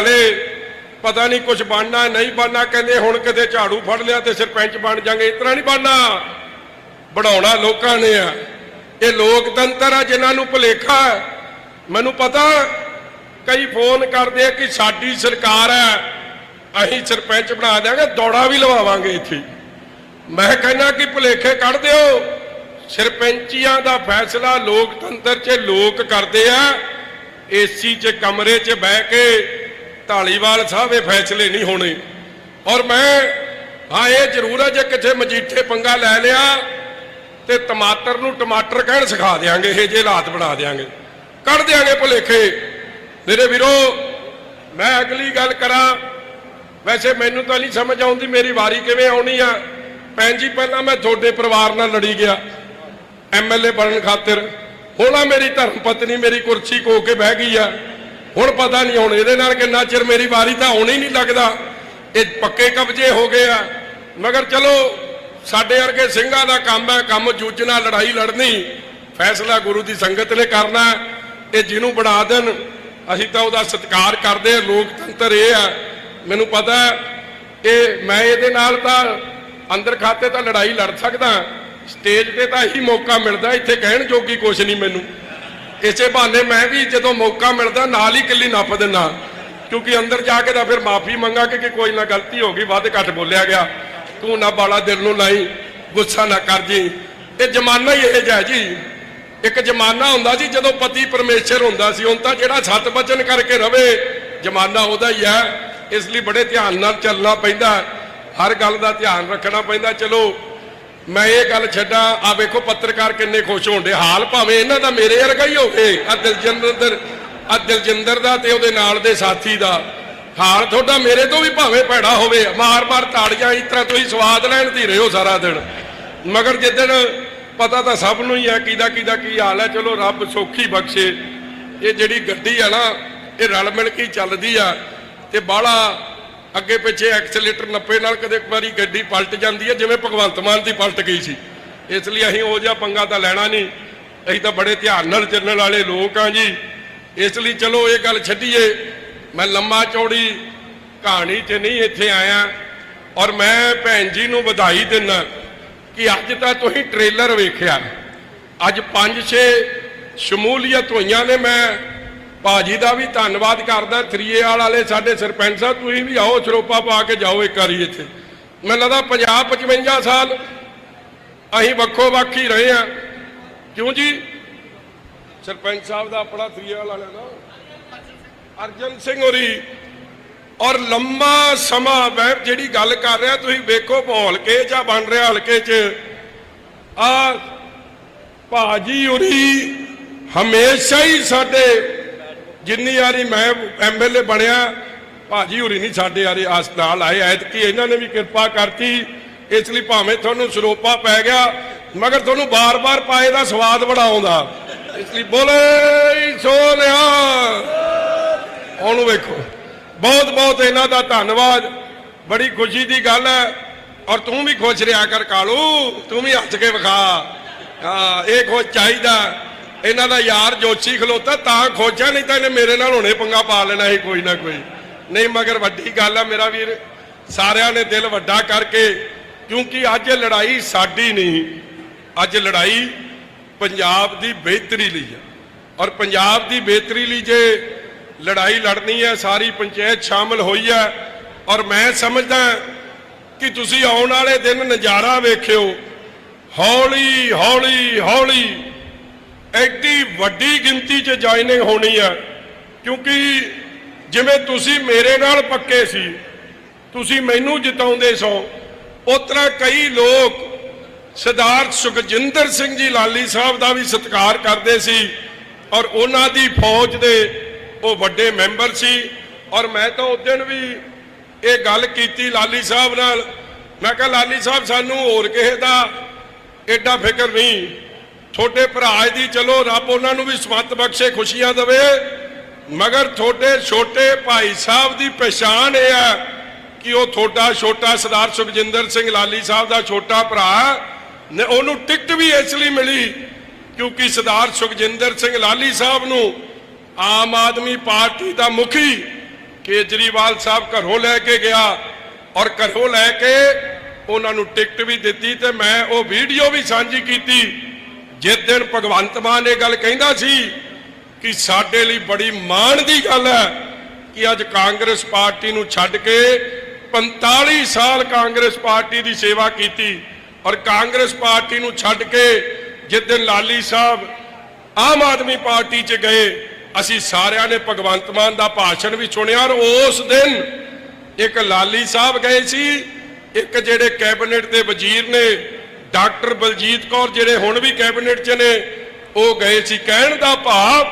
ਹਲੇ ਪਤਾ ਨਹੀਂ ਕੁਝ ਬਣਨਾ, ਨਹੀਂ ਬਣਨਾ, ਕਹਿੰਦੇ ਹੁਣ ਕਿਤੇ ਝਾੜੂ ਫੜ ਲਿਆ ਤੇ ਸਰਪੰਚ ਬਣ ਜਾਗੇ, ਇਸ ਤਰ੍ਹਾਂ ਨਹੀਂ ਬਣਨਾ। ਬਣਾਉਣਾ ਲੋਕਾਂ ਨੇ ਆ। ਇਹ ਲੋਕਤੰਤਰ ਆ ਜਿਨ੍ਹਾਂ ਨੂੰ ਭੁਲੇਖਾ ਮੈਨੂੰ ਪਤਾ, ਕਈ ਫੋਨ ਕਰਦੇ ਆ ਕਿ ਸਾਡੀ ਸਰਕਾਰ ਹੈ, ਅਸੀਂ ਸਰਪੰਚ ਬਣਾ ਦਿਆਂਗੇ, ਦੌੜਾ ਵੀ ਲਵਾਵਾਂਗੇ ਇੱਥੇ। ਮੈਂ ਕਹਿੰਦਾ ਕਿ ਭੁਲੇਖੇ ਕੱਢ ਦਿਓ। ਸਰਪੰਚੀਆਂ ਦਾ ਫੈਸਲਾ ਲੋਕਤੰਤਰ 'ਚ ਲੋਕ ਕਰਦੇ ਆ। ਏਸੀ 'ਚ ਕਮਰੇ 'ਚ ਬਹਿ ਕੇ ਢਾਲੀਵਾਲ ਸਾਹਿਬ, ਇਹ ਫੈਸਲੇ ਨਹੀਂ ਹੋਣੇ। ਔਰ ਮੈਂ, ਹਾਂ, ਇਹ ਜ਼ਰੂਰ ਹੈ ਜੇ ਕਿਤੇ ਮਜੀਠੇ ਪੰਗਾ ਲੈ ਲਿਆ, ਤੇ ਟਮਾਟਰ ਨੂੰ ਟਮਾਟਰ ਕਹਿਣ ਸਿਖਾ ਦਿਆਂਗੇ, ਇਹ ਜੇ ਹਾਲਾਤ ਬਣਾ ਦਿਆਂਗੇ। ਕੱਢ ਦਿਆਂਗੇ ਭੁਲੇਖੇ। ਮੇਰੇ ਵੀਰੋ, ਮੈਂ ਅਗਲੀ ਗੱਲ ਕਰਾਂ। ਵੈਸੇ ਮੈਨੂੰ ਤਾਂ ਨਹੀਂ ਸਮਝ ਆਉਂਦੀ ਮੇਰੀ ਵਾਰੀ ਕਿਵੇਂ ਆਉਣੀ ਆ। ਭੈਣ ਜੀ, ਪਹਿਲਾਂ ਮੈਂ ਤੁਹਾਡੇ ਪਰਿਵਾਰ ਨਾਲ ਲੜੀ ਗਿਆ। ਐਮਐਲਏ ਬਣਨ ਖਾਤਰ। ਹੋਣਾ ਮੇਰੀ ਧਰਮ ਪਤਨੀ ਮੇਰੀ ਕੁਰਸੀ ਕੋ ਕੇ ਬਹਿ ਗਈ ਆ। ਹੁਣ ਪਤਾ ਨਹੀਂ, ਹੁਣ ਇਹਦੇ ਨਾਲ ਕਿੰਨਾ ਚਿਰ ਮੇਰੀ ਵਾਰੀ ਤਾਂ ਆਉਣੀ ਨਹੀਂ ਲੱਗਦਾ। ਇਹ ਪੱਕੇ ਕਬਜ਼ੇ ਹੋ ਗਏ ਆ। ਮਗਰ ਚਲੋ, ਸਾਡੇ ਵਰਗੇ ਸਿੰਘਾਂ ਦਾ ਕੰਮ ਹੈ, ਕੰਮ ਜੂਝਣਾ ਲੜਾਈ ਲੜਨੀ। ਫੈਸਲਾ ਗੁਰੂ ਦੀ ਸੰਗਤ ਨੇ ਕਰਨਾ ਇਹ ਜਿਹਨੂੰ ਬਣਾ ਦੇਣ, ਅਸੀਂ ਤਾਂ ਉਹਦਾ ਸਤਿਕਾਰ ਕਰਦੇ ਹਾਂ। ਲੋਕਤੰਤਰ ਇਹ ਆ। ਮੈਨੂੰ ਪਤਾ ਇਹ ਮੈਂ ਇਹਦੇ ਨਾਲ ਤਾਂ ਅੰਦਰ ਖਾਤੇ ਤਾਂ ਲੜਾਈ ਲੜ ਸਕਦਾ। ਸਟੇਜ ਤੇ ਤਾਂ ਇਹੀ ਮੌਕਾ ਮਿਲਦਾ, ਇੱਥੇ ਕਹਿਣ ਜੋਗੀ ਕੁਛ ਨਹੀਂ ਮੈਨੂੰ। ਇਸੇ ਬਹਾਨੇ ਮੈਂ ਵੀ ਜਦੋਂ ਮੌਕਾ ਮਿਲਦਾ, ਨਾਲ ਹੀ ਕਿੱਲੀ ਨੱਪ ਦਿੰਦਾ। ਕਿਉਂਕਿ ਅੰਦਰ ਜਾ ਕੇ ਤਾਂ ਫਿਰ ਮਾਫੀ ਮੰਗਾਂਗੇ ਕਿ ਕੋਈ ਨਾ ਗਲਤੀ ਹੋ ਗਈ, ਵੱਧ ਘੱਟ ਬੋਲਿਆ ਗਿਆ। ਤੂੰ ਨਾ ਬਾਲਾ ਦਿਲ ਨੂੰ ਲਾਈ, ਗੁੱਸਾ ਨਾ ਕਰ ਜੀ। ਇਹ ਜ਼ਮਾਨਾ ਹੀ ਇਹ ਜਿਹਾ ਜੀ। ਇੱਕ ਜ਼ਮਾਨਾ ਹੁੰਦਾ ਸੀ ਜਦੋਂ ਪਤੀ ਪਰਮੇਸ਼ਰ ਹੁੰਦਾ ਸੀ, ਹੁਣ ਤਾਂ ਜਿਹੜਾ ਸਤ ਬਚਨ ਕਰਕੇ ਰਵੇ, ਜ਼ਮਾਨਾ ਉਹਦਾ ਹੀ ਹੈ। ਇਸ ਲਈ ਬੜੇ ਧਿਆਨ ਨਾਲ ਚੱਲਣਾ ਪੈਂਦਾ। ਹਰ ਗੱਲ ਦਾ ਧਿਆਨ ਰੱਖਣਾ ਪੈਂਦਾ। ਚਲੋ ਮੈਂ ਇਹ ਗੱਲ ਛੱਡਾਂ ਆ ਵੇਖੋ ਪੱਤਰਕਾਰ ਕਿੰਨੇ ਖੁਸ਼ ਹੋਣਦੇ ਹਾਲ ਭਾਵੇਂ ਇਹਨਾਂ ਦਾ ਮੇਰੇ ਵਰਗਾ ਹੀ ਹੋਵੇ ਆ ਦਿਲਜਿੰਦਰ ਆ ਦਿਲਜਿੰਦਰ ਦਾ ਤੇ ਉਹਦੇ ਨਾਲ ਦੇ ਸਾਥੀ ਦਾ। ਹਾਲ ਤੁਹਾਡਾ ਮੇਰੇ ਤੋਂ ਵੀ ਭਾਵੇਂ ਭੈੜਾ ਹੋਵੇ, ਮਾਰ-ਮਾਰ ਤਾੜੀਆਂ, ਇਸ ਤਰ੍ਹਾਂ ਤੁਸੀਂ ਸਵਾਦ ਲੈਣ ਦੀ ਰਹੋ ਸਾਰਾ ਦਿਨ। ਮਗਰ ਜਿੱਦਣ ਪਤਾ ਤਾਂ ਸਭ ਨੂੰ ਹੀ ਹੈ ਕਿਹਦਾ ਕਿਹਦਾ ਕੀ ਹਾਲ ਹੈ, ਚਲੋ ਰੱਬ ਸੌਖੀ ਬਖਸ਼ੇ। ਇਹ ਜਿਹੜੀ ਗੱਡੀ ਆ ਨਾ, ਇਹ ਰਲ ਮਿਲ ਕੇ ਚੱਲਦੀ ਆ, ਤੇ ਬਾਹਲਾ ਅੱਗੇ ਪਿੱਛੇ ਐਕਸਲੇਟਰ ਨੱਪੇ ਨਾਲ ਕਦੇ ਵਾਰੀ ਗੱਡੀ ਪਲਟ ਜਾਂਦੀ ਹੈ, ਜਿਵੇਂ ਭਗਵੰਤ ਮਾਨ ਦੀ ਪਲਟ ਗਈ ਸੀ। ਇਸ ਲਈ ਅਸੀਂ ਉਹ ਜਿਹਾ ਪੰਗਾ ਤਾਂ ਲੈਣਾ ਨਹੀਂ। ਅਸੀਂ ਤਾਂ ਬੜੇ ਧਿਆਨ ਨਾਲ ਚੱਲਣ ਵਾਲੇ ਲੋਕ ਆ ਜੀ। ਇਸ ਲਈ ਚਲੋ ਇਹ ਗੱਲ ਛੱਡੀਏ। ਮੈਂ ਲੰਮਾ ਚੌੜੀ ਕਹਾਣੀ 'ਚ ਨਹੀਂ ਇੱਥੇ ਆਇਆ। ਔਰ ਮੈਂ ਭੈਣ ਜੀ ਨੂੰ ਵਧਾਈ ਦਿੰਦਾ ਕਿ ਅੱਜ ਤਾਂ ਤੁਸੀਂ ਟ੍ਰੇਲਰ ਵੇਖਿਆ। ਅੱਜ 5-6 ਸ਼ਮੂਲੀਅਤ ਹੋਈਆਂ ਨੇ ਮੈਂ। ਭਾਜੀ ਦਾ ਵੀ ਧੰਨਵਾਦ ਕਰਦਾ ਥਰੀਏਵਾਲ ਵਾਲੇ ਸਾਡੇ ਸਰਪੰਚ ਸਾਹਿਬ, ਤੁਸੀਂ ਵੀ ਆਓ, ਸਰੋਪਾ ਪਾ ਕੇ ਜਾਓ ਇੱਕ ਵਾਰੀ ਇੱਥੇ। ਮੈਨੂੰ ਲੱਗਦਾ 50 55 ਸਾਲ ਅਸੀਂ ਵੱਖੋ ਵੱਖ ਹੀ ਰਹੇ ਆ ਕਿਉਂ ਜੀ? ਸਰਪੰਚ ਸਾਹਿਬ ਦਾ ਆਪਣਾ ਥਰੀਏਵਾਲ ਵਾਲਾ ਦਾ ਅਰਜਨ ਸਿੰਘ ਹੋਰੀ। ਔਰ ਲੰਮਾ ਸਮਾਂ ਮੈਂ ਜਿਹੜੀ ਗੱਲ ਕਰ ਰਿਹਾ, ਤੁਸੀਂ ਵੇਖੋ ਮਾਹੌਲ ਕੇ ਜਾਂ ਬਣ ਰਿਹਾ ਹਲਕੇ 'ਚ। ਆ ਭਾਜੀ ਉਰੀ ਹਮੇਸ਼ਾ ਹੀ ਸਾਡੇ ਜਿੰਨੀ ਵਾਰੀ ਮੈਂ ਐਮਐਲਏ ਬਣਿਆ, ਭਾਜੀ ਉਰੀ ਨਹੀਂ ਸਾਡੇ ਯਾਰੇ ਆਸ ਨਾਲ ਆਏ, ਐਤਕੀ ਇਹਨਾਂ ਨੇ ਵੀ ਕਿਰਪਾ ਕਰਤੀ। ਇਸ ਲਈ ਭਾਵੇਂ ਤੁਹਾਨੂੰ ਸਰੋਪਾ ਪੈ ਗਿਆ, ਮਗਰ ਤੁਹਾਨੂੰ ਬਾਰ-ਬਾਰ ਪਾਏ ਦਾ ਸਵਾਦ ਬੜਾ ਆਉਂਦਾ। ਇਸ ਲਈ ਬੋਲੇ ਸੋਨਿਆ ਉਹਨੂੰ ਵੇਖੋ। ਬਹੁਤ ਬਹੁਤ ਇਹਨਾਂ ਦਾ ਧੰਨਵਾਦ। ਬੜੀ ਖੁਸ਼ੀ ਦੀ ਗੱਲ ਹੈ। ਔਰ ਤੂੰ ਵੀ ਖੁਸ਼ ਰਿਹਾ ਕਰ, ਕਾਲੂ। ਤੂੰ ਵੀ ਹੱਸ ਕੇ ਵਿਖਾ। ਹਾਂ, ਇਹ ਖੁਸ਼ ਚਾਹੀਦਾ। ਇਹਨਾਂ ਦਾ ਯਾਰ ਜੋਸ਼ੀ ਖਲੋਤਾ, ਤਾਂ ਖੋਜਿਆ, ਨਹੀਂ ਤਾਂ ਇਹਨੇ ਮੇਰੇ ਨਾਲ ਹੁਣੇ ਪੰਗਾ ਪਾ ਲੈਣਾ ਸੀ ਕੋਈ ਨਾ ਕੋਈ। ਨਹੀਂ, ਮਗਰ ਵੱਡੀ ਗੱਲ ਆ ਮੇਰਾ ਵੀਰ, ਸਾਰਿਆਂ ਨੇ ਦਿਲ ਵੱਡਾ ਕਰਕੇ, ਕਿਉਂਕਿ ਅੱਜ ਇਹ ਲੜਾਈ ਸਾਡੀ ਨਹੀਂ, ਅੱਜ ਲੜਾਈ ਪੰਜਾਬ ਦੀ ਬਿਹਤਰੀ ਲਈ ਹੈ ਔਰ ਪੰਜਾਬ ਦੀ ਬਿਹਤਰੀ ਲਈ ਜੇ ਲੜਾਈ ਲੜਨੀ ਹੈ, ਸਾਰੀ ਪੰਚਾਇਤ ਸ਼ਾਮਲ ਹੋਈ ਹੈ, ਔਰ ਮੈਂ ਸਮਝਦਾ ਕਿ ਤੁਸੀਂ ਆਉਣ ਵਾਲੇ ਦਿਨ ਨਜ਼ਾਰਾ ਵੇਖਿਓ, ਹੌਲੀ ਹੌਲੀ ਹੌਲੀ ਐਡੀ ਵੱਡੀ ਗਿਣਤੀ 'ਚ ਜੁਆਇਨਿੰਗ ਹੋਣੀ ਆ, ਕਿਉਂਕਿ ਜਿਵੇਂ ਤੁਸੀਂ ਮੇਰੇ ਨਾਲ ਪੱਕੇ ਸੀ, ਤੁਸੀਂ ਮੈਨੂੰ ਜਿਤਾਉਂਦੇ ਸੋ, ਉਤਰਾ ਕਈ ਲੋਕ ਸਰਦਾਰ ਸੁਖਜਿੰਦਰ ਸਿੰਘ ਜੀ ਲਾਲੀ ਸਾਹਿਬ ਦਾ ਵੀ ਸਤਿਕਾਰ ਕਰਦੇ ਸੀ, ਔਰ ਉਹਨਾਂ ਦੀ ਫੌਜ ਦੇ ਉਹ ਵੱਡੇ ਮੈਂਬਰ ਸੀ, ਔਰ ਮੈਂ ਤਾਂ ਉਸ ਦਿਨ ਵੀ ਇਹ ਗੱਲ ਕੀਤੀ ਲਾਲੀ ਸਾਹਿਬ ਨਾਲ, ਮੈਂ ਕਿਹਾ, ਲਾਲੀ ਸਾਹਿਬ, ਸਾਨੂੰ ਹੋਰ ਕਿਸੇ ਦਾ ਐਡਾ ਫਿਕਰ ਨਹੀਂ ਤੁਹਾਡੇ ਭਰਾ ਦੀ ਚਲੋ, ਰੱਬ ਉਹਨਾਂ ਨੂੰ ਵੀ ਸਮਤ ਬਖਸ਼ੇ, ਖੁਸ਼ੀਆਂ ਦੇਵੇ। ਮਗਰ ਤੁਹਾਡੇ ਛੋਟੇ ਭਾਈ ਸਾਹਿਬ ਦੀ ਪਛਾਣ ਇਹ ਹੈ ਕਿ ਉਹ ਤੁਹਾਡਾ ਛੋਟਾ ਸਰਦਾਰ ਸੁਖਜਿੰਦਰ ਸਿੰਘ ਲਾਲੀ ਸਾਹਿਬ ਦਾ ਛੋਟਾ ਭਰਾ ਨੇ ਉਹਨੂੰ ਟਿਕਟ ਵੀ ਇਸ ਲਈ ਮਿਲੀ ਕਿਉਂਕਿ ਸਰਦਾਰ ਸੁਖਜਿੰਦਰ ਸਿੰਘ ਲਾਲੀ ਸਾਹਿਬ ਨੂੰ ਆਮ ਆਦਮੀ ਪਾਰਟੀ ਦਾ ਮੁਖੀ ਕੇਜਰੀਵਾਲ ਸਾਹਿਬ ਘਰੋਂ ਲੈ ਕੇ ਗਿਆ ਔਰ ਘਰੋਂ ਲੈ ਕੇ ਉਹਨਾਂ ਨੂੰ ਟਿਕਟ ਵੀ ਦਿੱਤੀ ਤੇ ਮੈਂ ਉਹ ਵੀਡੀਓ ਵੀ ਸਾਂਝੀ ਕੀਤੀ ਜਿਸ ਦਿਨ ਭਗਵੰਤ ਮਾਨ ਇਹ ਗੱਲ ਕਹਿੰਦਾ ਸੀ ਕਿ ਸਾਡੇ ਲਈ ਬੜੀ ਮਾਣ ਦੀ ਗੱਲ ਹੈ ਕਿ ਅੱਜ ਕਾਂਗਰਸ ਪਾਰਟੀ ਨੂੰ ਛੱਡ ਕੇ 45 ਸਾਲ ਕਾਂਗਰਸ ਪਾਰਟੀ ਦੀ ਸੇਵਾ ਕੀਤੀ ਔਰ ਕਾਂਗਰਸ ਪਾਰਟੀ ਨੂੰ ਛੱਡ ਕੇ ਜਿਸ ਦਿਨ ਲਾਲੀ ਸਾਹਿਬ ਆਮ ਆਦਮੀ ਪਾਰਟੀ 'ਚ ਗਏ, ਅਸੀਂ ਸਾਰਿਆਂ ਨੇ ਭਗਵੰਤ ਮਾਨ ਦਾ ਭਾਸ਼ਣ ਵੀ ਸੁਣਿਆ ਔਰ ਉਸ ਦਿਨ ਇੱਕ ਲਾਲੀ ਸਾਹਿਬ ਗਏ ਸੀ, ਇੱਕ ਜਿਹੜੇ ਕੈਬਨਿਟ ਦੇ ਵਜ਼ੀਰ ਨੇ ਡਾਕਟਰ ਬਲਜੀਤ ਕੌਰ ਜਿਹੜੇ ਹੁਣ ਵੀ ਕੈਬਨਿਟ 'ਚ ਨੇ, ਉਹ ਗਏ ਸੀ ਕਹਿਣ ਦਾ ਭਾਵ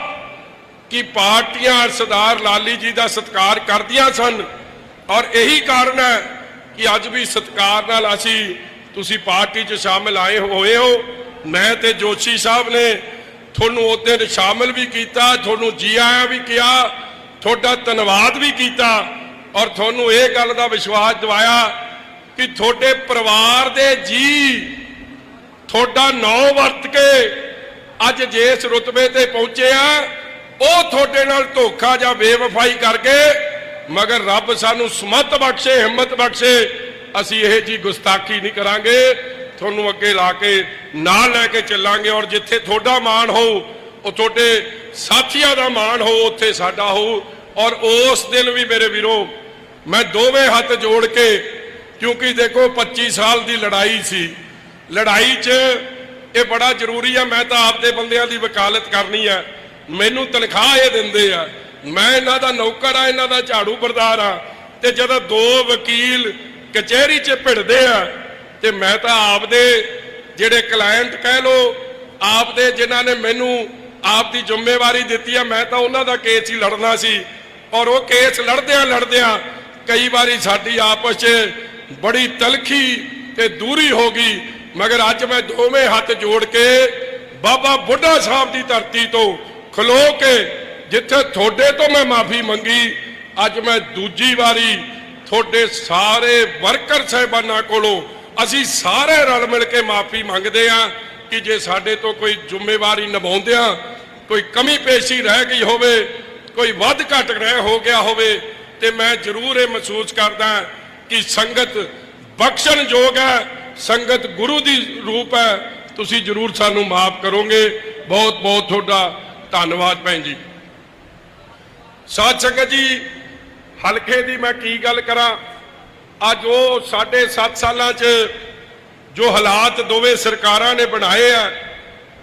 ਕਿ ਪਾਰਟੀਆਂ ਸਰਦਾਰ ਲਾਲੀ ਜੀ ਦਾ ਸਤਿਕਾਰ ਕਰਦੀਆਂ ਸਨ ਔਰ ਇਹੀ ਕਾਰਨ ਹੈ ਕਿ ਅੱਜ ਵੀ ਸਤਿਕਾਰ ਨਾਲ ਅਸੀਂ, ਤੁਸੀਂ ਪਾਰਟੀ 'ਚ ਸ਼ਾਮਲ ਆਏ ਹੋਏ ਹੋ। ਮੈਂ ਤੇ ਜੋਸ਼ੀ ਸਾਹਿਬ ਨੇ ਤੁਹਾਨੂੰ ਉਹਦੇ ਸ਼ਾਮਲ ਵੀ ਕੀਤਾ, ਤੁਹਾਨੂੰ ਜੀ ਆਇਆਂ ਵੀ ਕਿਹਾ, ਤੁਹਾਡਾ ਧੰਨਵਾਦ ਵੀ ਕੀਤਾ ਔਰ ਤੁਹਾਨੂੰ ਇਹ ਗੱਲ ਦਾ ਵਿਸ਼ਵਾਸ ਦਿਵਾਇਆ ਕਿ ਤੁਹਾਡੇ ਪਰਿਵਾਰ ਦੇ ਜੀ ਤੁਹਾਡਾ ਨਾਂ ਵਰਤ ਕੇ ਅੱਜ ਜਿਸ ਰੁਤਬੇ ਤੇ ਪਹੁੰਚੇ ਆ, ਉਹ ਤੁਹਾਡੇ ਨਾਲ ਧੋਖਾ ਜਾਂ ਬੇਵਫਾਈ ਕਰਕੇ, ਮਗਰ ਰੱਬ ਸਾਨੂੰ ਸਮਤ ਬਖਸ਼ੇ, ਹਿੰਮਤ ਬਖਸ਼ੇ, ਅਸੀਂ ਇਹ ਜੀ ਗੁਸਤਾਖੀ ਨਹੀਂ ਕਰਾਂਗੇ। ਤੁਹਾਨੂੰ ਅੱਗੇ ਲਾ ਕੇ ਨਾਲ ਲੈ ਕੇ ਚੱਲਾਂਗੇ ਔਰ ਜਿੱਥੇ ਤੁਹਾਡਾ ਮਾਣ ਹੋ ਉਹ ਤੁਹਾਡੇ ਸਾਥੀਆਂ ਦਾ ਮਾਣ ਹੋ ਉੱਥੇ ਸਾਡਾ ਹੋ ਔਰ ਉਸ ਦਿਨ ਵੀ ਮੇਰੇ ਵੀਰੋ, ਮੈਂ ਦੋਵੇਂ ਹੱਥ ਜੋੜ ਕੇ, ਕਿਉਂਕਿ ਦੇਖੋ 25 ਸਾਲ ਦੀ ਲੜਾਈ ਸੀ। ਲੜਾਈ 'ਚ ਇਹ ਬੜਾ ਜ਼ਰੂਰੀ ਆ, ਮੈਂ ਤਾਂ ਆਪਦੇ ਬੰਦਿਆਂ ਦੀ ਵਕਾਲਤ ਕਰਨੀ ਆ। ਮੈਨੂੰ ਤਨਖਾਹ ਇਹ ਦਿੰਦੇ ਆ। ਮੈਂ ਇਹਨਾਂ ਦਾ ਨੌਕਰ ਆ, ਇਹਨਾਂ ਦਾ ਝਾੜੂ ਬਰਦਾਰ ਆ। ਤੇ ਜਦੋਂ ਦੋ ਵਕੀਲ ਕਚਹਿਰੀ 'ਚ ਭਿੜਦੇ ਆ, ਤੇ ਮੈਂ ਤਾਂ ਆਪਦੇ ਜਿਹੜੇ ਕਲਾਇੰਟ ਕਹਿ ਲੋ ਆਪਦੇ ਜਿਨ੍ਹਾਂ ਨੇ ਮੈਨੂੰ ਆਪ ਦੀ ਜ਼ਿੰਮੇਵਾਰੀ ਦਿੱਤੀ ਆ, ਮੈਂ ਤਾਂ ਉਹਨਾਂ ਦਾ ਕੇਸ ਹੀ ਲੜਨਾ ਸੀ। ਔਰ ਉਹ ਕੇਸ ਲੜਦਿਆਂ ਲੜਦਿਆਂ ਕਈ ਵਾਰੀ ਸਾਡੀ ਆਪਸ 'ਚ ਬੜੀ ਤਲਖੀ ਤੇ ਦੂਰੀ ਹੋ ਗਈ। ਮਗਰ ਅੱਜ ਮੈਂ ਦੋਵੇਂ ਹੱਥ ਜੋੜ ਕੇ ਬਾਬਾ ਬੁੱਢਾ ਸਾਹਿਬ ਦੀ ਧਰਤੀ ਤੋਂ ਖਲੋ ਕੇ ਜਿੱਥੇ ਤੁਹਾਡੇ ਤੋਂ ਮੈਂ ਮਾਫੀ ਮੰਗੀ, ਅੱਜ ਮੈਂ ਦੂਜੀ ਵਾਰੀ ਤੁਹਾਡੇ ਸਾਰੇ ਵਰਕਰ ਸਹਿਬਾਨਾਂ ਕੋਲੋਂ ਅਸੀਂ ਸਾਰੇ ਰਲ ਮਿਲ ਕੇ ਮਾਫੀ ਮੰਗਦੇ ਹਾਂ ਕਿ ਜੇ ਸਾਡੇ ਤੋਂ ਕੋਈ ਜ਼ਿੰਮੇਵਾਰੀ ਨਿਭਾਉਂਦਿਆਂ ਕੋਈ ਕਮੀ ਪੇਸ਼ੀ ਰਹਿ ਗਈ ਹੋਵੇ, ਕੋਈ ਵੱਧ ਘਟ ਰਹਿ ਹੋ ਗਿਆ ਹੋਵੇ, ਤੇ ਮੈਂ ਜ਼ਰੂਰ ਇਹ ਮਹਿਸੂਸ ਕਰਦਾ ਕਿ ਸੰਗਤ ਬਖਸ਼ਣ ਯੋਗ ਹੈ ਸੰਗਤ ਗੁਰੂ ਦੀ ਰੂਪ ਹੈ, ਤੁਸੀਂ ਜ਼ਰੂਰ ਸਾਨੂੰ ਮਾਫ ਕਰੋਗੇ। ਬਹੁਤ ਬਹੁਤ ਤੁਹਾਡਾ ਧੰਨਵਾਦ ਭੈਣ ਜੀ। ਸਾਧ ਸੰਗਤ ਜੀ, ਹਲਕੇ ਦੀ ਮੈਂ ਕੀ ਗੱਲ ਕਰਾਂ? ਅੱਜ ਉਹ ਸਾਡੇ 7 ਸਾਲਾਂ 'ਚ ਜੋ ਹਾਲਾਤ ਦੋਵੇਂ ਸਰਕਾਰਾਂ ਨੇ ਬਣਾਏ ਆ,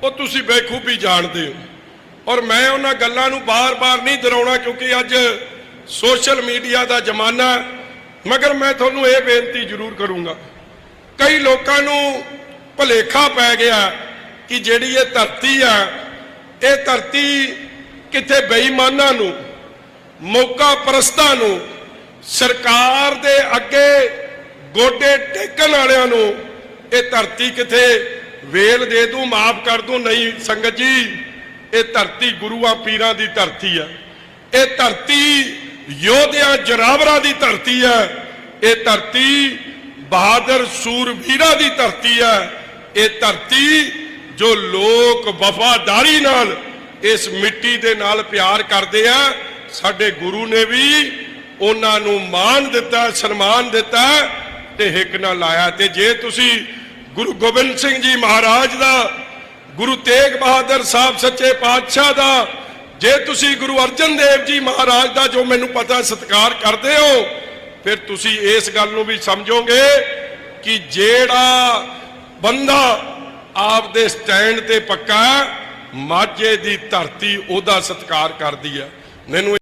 ਉਹ ਤੁਸੀਂ ਬੇਖੂਬੀ ਜਾਣਦੇ ਹੋ। ਔਰ ਮੈਂ ਉਹਨਾਂ ਗੱਲਾਂ ਨੂੰ ਬਾਰ-ਬਾਰ ਨਹੀਂ ਦੁਹਰਾਉਣਾ, ਕਿਉਂਕਿ ਅੱਜ ਸੋਸ਼ਲ ਮੀਡੀਆ ਦਾ ਜ਼ਮਾਨਾ ਮਗਰ ਮੈਂ ਤੁਹਾਨੂੰ ਇਹ ਬੇਨਤੀ ਜ਼ਰੂਰ ਕਰੂੰਗਾ ਕਈ ਲੋਕਾਂ ਨੂੰ ਭੁਲੇਖਾ ਪੈ ਗਿਆ ਕਿ ਜਿਹੜੀ ਇਹ ਧਰਤੀ ਆ, ਇਹ ਧਰਤੀ ਕਿਤੇ ਬੇਈਮਾਨਾਂ ਨੂੰ, ਮੌਕਾ ਪ੍ਰਸਤਾਂ ਨੂੰ, ਸਰਕਾਰ ਦੇ ਅੱਗੇ ਗੋਡੇ ਟੇਕਣ ਵਾਲਿਆਂ ਨੂੰ ਇਹ ਧਰਤੀ ਕਿਥੇ ਵੇਲ ਦੇ ਦੂੰ, ਮਾਫ ਕਰ ਦੂੰ, ਨਹੀਂ ਸੰਗਤ ਜੀ, ਇਹ ਧਰਤੀ ਗੁਰੂਆਂ ਪੀਰਾਂ ਦੀ ਧਰਤੀ ਆ। ਇਹ ਧਰਤੀ ਯੋਧਿਆਂ, ਜਰਾਵਰਾਂ ਦੀ ਧਰਤੀ ਹੈ ਇਹ ਧਰਤੀ ਬਹਾਦਰ ਸੂਰਬੀਰਾਂ ਦੀ ਧਰਤੀ ਹੈ। ਇਹ ਧਰਤੀ ਜੋ ਲੋਕ ਵਫਾਦਾਰੀ ਨਾਲ ਇਸ ਮਿੱਟੀ ਦੇ ਨਾਲ ਪਿਆਰ ਕਰਦੇ ਆ, ਸਾਡੇ ਗੁਰੂ ਨੇ ਵੀ ਉਹਨਾਂ ਨੂੰ ਮਾਣ ਦਿੱਤਾ, ਸਨਮਾਨ ਦਿੱਤਾ ਤੇ ਹਿੱਕ ਨਾਲ ਲਾਇਆ। ਤੇ ਜੇ ਤੁਸੀਂ ਗੁਰੂ ਗੋਬਿੰਦ ਸਿੰਘ ਜੀ ਮਹਾਰਾਜ ਦਾ, ਗੁਰੂ ਤੇਗ ਬਹਾਦਰ ਸਾਹਿਬ ਸੱਚੇ ਪਾਤਸ਼ਾਹ ਦਾ, ਜੇ ਤੁਸੀਂ ਗੁਰੂ ਅਰਜਨ ਦੇਵ ਜੀ ਮਹਾਰਾਜ ਦਾ ਜੋ ਮੈਨੂੰ ਪਤਾ ਸਤਿਕਾਰ ਕਰਦੇ ਹੋ ਫਿਰ ਤੁਸੀਂ ਇਸ ਗੱਲ ਨੂੰ ਵੀ ਸਮਝੋਗੇ ਕਿ ਜਿਹੜਾ ਬੰਦਾ ਆਪ ਦੇ ਸਟੈਂਡ ਤੇ ਪੱਕਾ ਮਾਝੇ ਦੀ ਧਰਤੀ ਉਹਦਾ ਸਤਿਕਾਰ ਕਰਦੀ ਹੈ। ਮੈਨੂੰ